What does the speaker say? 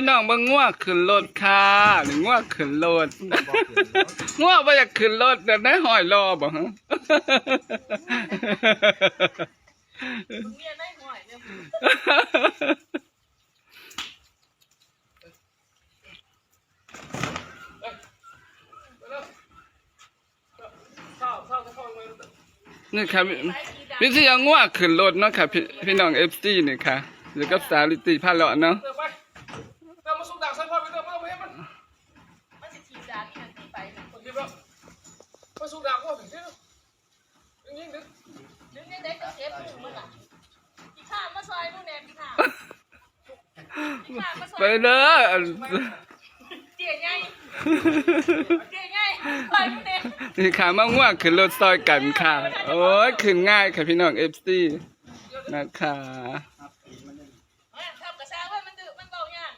พี่น้องเบิ่งง่วขึ้นรถค่ะหรือง่วขึ้นรถบอกเกินแล้วง่วบ่อยากขึ้นรถแต่ได้หอยรอบ่ฮะเมียได้หน่อยเนี่ยนี่ค่ะวิธีเอาง่วขึ้นรถเนาะค่ะพี่พี่น้อง FC นี่ค่ะอยู่กับสาลิติพาเลาะเนาะ มาสุกดักพ่อถึงที่อย่งนี้นึกดึงได้ได้ก็เซฟมือมันอะพี่ข้ามาซอยนู่นแน่พี่ข้าพี่ข้ามาซอยไปเด้อเจี๊ยใหญ่เจี๊ยใหญ่ซอยนู่นแน่นี่ค่ะมาง่วขึ้นรถซอยกันค่ะ โอ้ยขึ้นง่ายค่ะพี่น้อง FC นะคะทำกระซ้าว่ามันดื้อมันเบาอย่าง